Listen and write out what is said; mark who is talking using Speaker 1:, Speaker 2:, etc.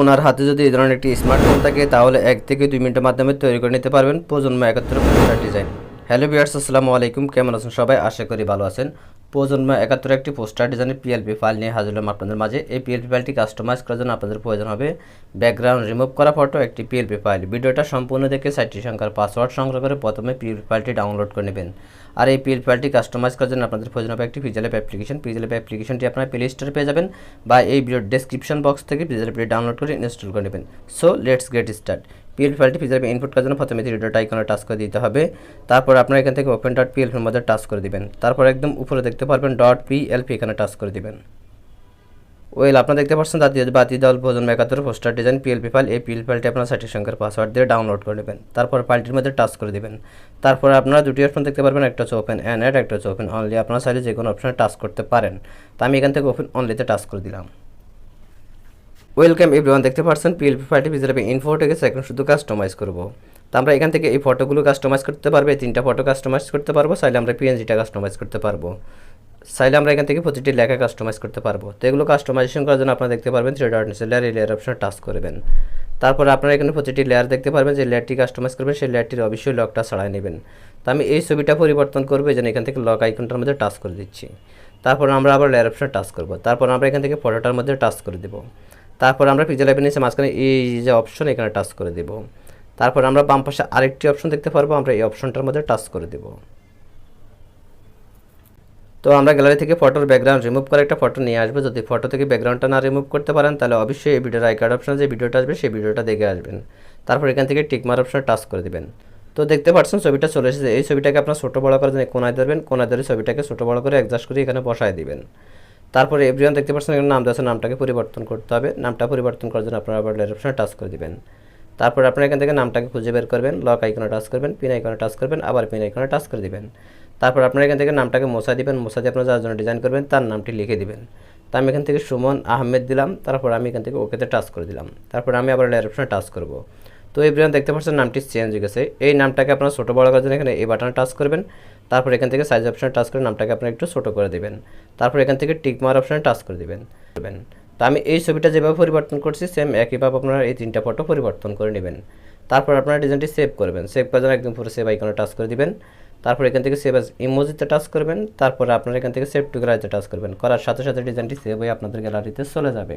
Speaker 1: ওনার হাতে যদি এই ধরনের একটি স্মার্টফোন থাকে, তাহলে এক থেকে দুই মিনিটের মাধ্যমে তৈরি করে নিতে পারবেন প্রজন্ম একাত্তর ডিজাইন হ্যালো বিয়ার্স আসসালামু আলাইকুম। কেমন আছেন সবাই? আশা করি ভালো আছেন। প্রজন্ম একাত্তর একটি পোস্টার ডিজাইনের পিএলপি ফাইল নিয়ে হাজির হলাম আপনাদের মাঝে। এই পিএলপি ফাইলটি কাস্টমাইজ করার জন্য আপনাদের প্রয়োজন হবে ব্যাকগ্রাউন্ড রিমুভ করা ফটো একটি পিএলপি ফাইল ভিডিওটা সম্পূর্ণ দেখে সাইটটি সংখ্যার পাসওয়ার্ড সংগ্রহ করে প্রথমে পিএলপি ফাইলটি ডাউনলোড করে নেবেন। আর এই পিএলপি ফাইলটি কাস্টমাইজ করার জন্য আপনাদের প্রয়োজন হবে একটি pixel app application pixel app অ্যাপ্লিকেশনটি আপনার প্লে স্টোরে পেয়ে যাবেন বা এই ভিডিওর ডেসক্রিপশন বক্স থেকে পিজেল ডাউনলোড করে ইনস্টল করে নেবেন। So let's get start PLP ফাইলটি অ্যাপে ইনপুট করার জন্য প্রথমে ভিডিওটা আইকনে টাচ করে দিতে হবে। তারপর আপনারা এখান থেকে ওপেন ডট পিএলপির মধ্যে টাচ করে দিবেন। তারপর একদম উপরে দেখতে পারবেন ডট পিএলপি এখানে টাচ করে দিবেন। ওয়েল আপনারা দেখতে পাচ্ছেন জাতীয় বাতি দল প্রজন্ম একাত্তর পোস্টার ডিজাইন পিএলপি ফাইল এই পিএল ফাইলটি আপনার সাইটের সংখ্যার পাসওয়ার্ড দিয়ে ডাউনলোড করে নেবেন। তারপর ফাইলটির মধ্যে টাচ করে দিবেন। তারপর আপনারা দুটি অপশন দেখতে পারবেন, একটা হচ্ছে ওপেন অ্যান্ড একটা হচ্ছে ওপেন অনলি আপনারা চাইলে যে কোনো অপশনে টাচ করতে পারেন। তো আমি এখান থেকে ওপেন অনলিতে টাচ করে দিলাম। ওয়েলকাম এভরিওয়ান দেখতে পাচ্ছেন পিএলপি ফাইলটি ভিতরে ইনফো থেকে এখন শুধু কাস্টমাইজ করব। তো আমরা এখান থেকে এই ফটোগুলো কাস্টমাইজ করতে পারব তিনটা ফটো কাস্টমাইজ করতে পারব, চাইলে আমরা পিএনজিটা কাস্টমাইজ করতে পারব। চাইলে আমরা এখান থেকে প্রতিটি লেখা কাস্টমাইজ করতে পারব। তো এগুলো কাস্টমাইজেশন করার জন্য আপনারা দেখতে পারবেন থ্রি ডট নিচে লেয়ার এই লেয়ার অপশনে টাচ করবেন। তারপর আপনারা এখানে প্রতিটি লেয়ার দেখতে পারবেন, যে লেয়ারটি কাস্টমাইজ করবেন, সেই লেয়ারটির অবশ্যই লকটা ছাড়াই নেবেন। তো আমি এই ছবিটা পরিবর্তন করব যেন এখান থেকে লক আইকনটার মধ্যে টাচ করে দিচ্ছি। তারপর আমরা আবার লেয়ার অপশনে টাচ করব। তারপর আমরা এখান থেকে ফটোটার মধ্যে টাচ করে দেবো। তারপর আমরা পিজেল অ্যাপের নিচে মাঝখানে এই যে অপশন এখানে টাচ করে দেব। তারপর আমরা বাম পাশে আরেকটি অপশন দেখতে পারব, আমরা এই অপশনটার মধ্যে টাচ করে দেব। তো আমরা গ্যালারি থেকে ফটোর ব্যাকগ্রাউন্ড রিমুভ করে একটা ফটো নিয়ে আসব। যদি ফটো থেকে ব্যাকগ্রাউন্ডটা না রিমুভ করতে পারেন, তাহলে অবশ্যই এই ভিডিওর আই কার্ড অপশনে যে ভিডিওটা আসবে, সেই ভিডিওটা দেখে আসবেন। তারপর এখান থেকে টিকমার অপশনে টাচ করে দেবেন। তো দেখতে পাচ্ছেন, ছবিটা চলে এসেছে। এই ছবিটাকে আপনার ছোটো বড়ো করার জন্য কোনায় ধরবেন। কোনায় ধরে ছবিটাকে ছোটো বড়ো করে অ্যাডজাস্ট করে এখানে বসায় দিবেন। তারপরে এভরিওয়ান দেখতে পাচ্ছেন এখানে নাম দেওয়া নামটাকে পরিবর্তন করতে হবে। নামটা পরিবর্তন করার জন্য আপনারা আবার লেয়ার অপশনে টাচ করে দিবেন। তারপর আপনারা এখান থেকে নামটাকে খুঁজে বের করবেন, লক আইকনে টাচ করবেন, পিন আইকনে টাচ করবেন, আবার পিন আইকনে টাচ করে দিবেন। তারপর আপনারা এখান থেকে নামটাকে মোছা দিবেন মোছা দিয়ে আপনারা যার জন্য ডিজাইন করবেন তার নামটি লিখে দিবেন। তো আমি এখান থেকে সুমন আহমেদ দিলাম, তারপর আমি এখান থেকে ওকেতে টাচ করে দিলাম। তারপর আমি আবার লেয়ার অপশনে টাচ করব। তো এই ব্রিয়ান দেখতে পাচ্ছেন নামটি চেঞ্জ হয়ে গেছে। এই নামটাকে আপনারা ছোটো বড় করার জন্য এখানে এই বাটনে টাচ করবেন। তারপর এখান থেকে সাইজ অপশনে টাচ করে নামটাকে আপনারা একটু ছোটো করে দেবেন। তারপর এখান থেকে টিকমার অপশনে টাচ করে দেবেন। তো আমি এই ছবিটা যেভাবে পরিবর্তন করছি সেম একইভাবে আপনারা এই তিনটা ফটো পরিবর্তন করে নেবেন। তারপর আপনারা ডিজাইনটি সেভ করবেন। সেভ করার জন্য একদম পুরো সেভ আইকনে টাচ করে দিবেন। তারপর এখান থেকে সেভ ইমোজিতে টাচ করবেন। তারপর আপনারা এখান থেকে সেভ টু গ্যালারিতে টাচ করবেন। করার সাথে সাথে ডিজাইনটি সেভ হয়ে আপনাদের গ্যালারিতে চলে যাবে।